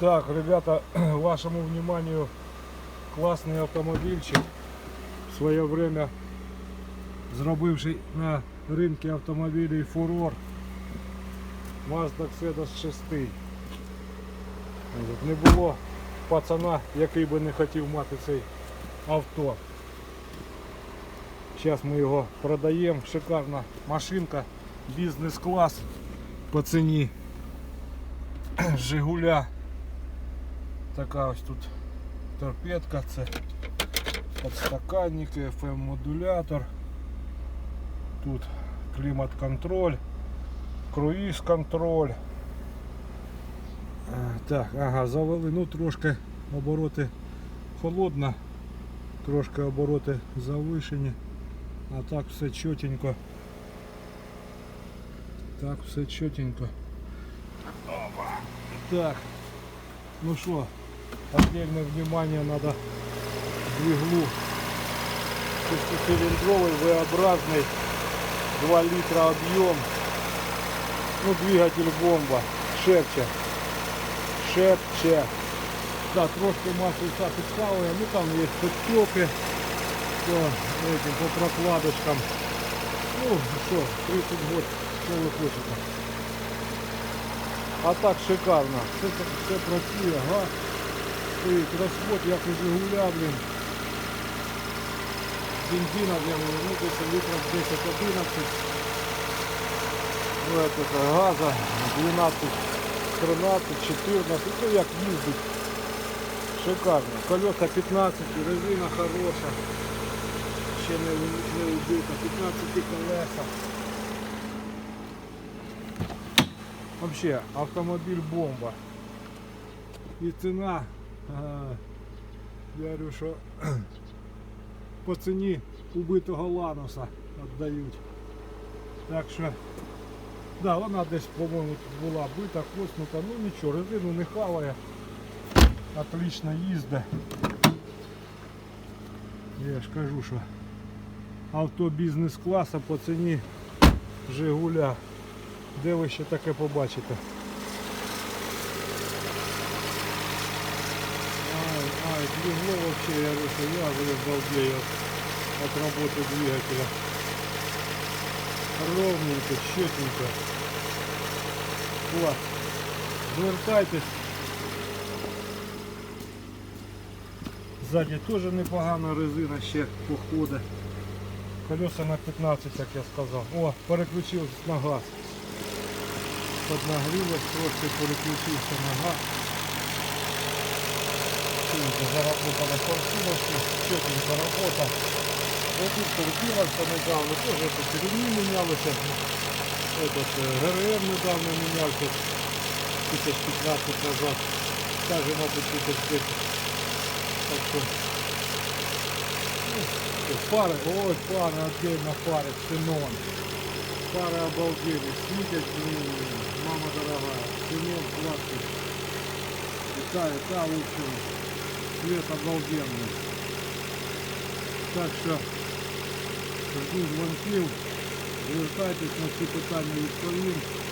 Так, ребята, вашему вниманию классный автомобильчик. В своє время зробивший на ринку автомобілів фурор. Mazda Xenos 6. Не було пацана, який би не хотів мати цей авто. Зараз ми його продаємо. Шикарна машинка, бізнес-клас по ціні Жигуля. Така ось тут торпедка, це подстаканники, FM-модулятор. Тут клімат-контроль, круїз-контроль. Е, Так, ага, завели, ну трошки обороти холодно, трошки обороти завишені, а так все чотенько. Так, все чотенько. Опа. Так, ну что, отдельное внимание надо двиглу. Шестицилиндровый, V-образный, 2 литра объем. Ну, двигатель бомба. Шепче. Шепче. Да, трошки маслица підставлення, ну там є подтеки по, этим, по прокладочкам. Ну, що, 30 год, що ви хочете. А так шикарно. Все, все працює, газ. Стоїть розход, як у Жигуля, блін. Бензина, блін, ну десь літрів 10-11. Ну, это, газа 12, 13, 14. Ну як їздить. Шикарно. Колеса 15, резина хороша. Ще не, не убита. 15 колеса. Вообще автомобіль бомба. І ціна, а, я говорю, що по ціні убитого Лануса віддають. Так що, да, вона десь, по-моєму, тут була бита, коснута, ну нічого, резину не хаває. Отлично їздить. Я ж кажу, що авто бізнес-класа по ціні Жигуля. Де ви ще таке побачите? Ай, вообще, я говорю, я уже балдею от, от работы двигателя. Ровненько, четенько. Класс. Звертайтесь. Ззаді теж непогана резина ще походить. Колеса на 15, як я сказав. О, переключився на газ. Поднагрілось, трошки переключився на газ Сильно заработала форсировки, четенька робота. Вот тут терпілося недавно, теж это ремні мінялися. Этот е, ГРМ недавно мінявся, тисяч 15 назад. Также, мабуть, тисяч 10. Так що, ну, що, фари, ой, фари, отдельно фари, ксенон. Фары обалдели, светят, блин, мама дорогая, цемент пластик. И та, и та, в свет обалденный. Так що, жду звонки звертайтесь на всі питання відповім.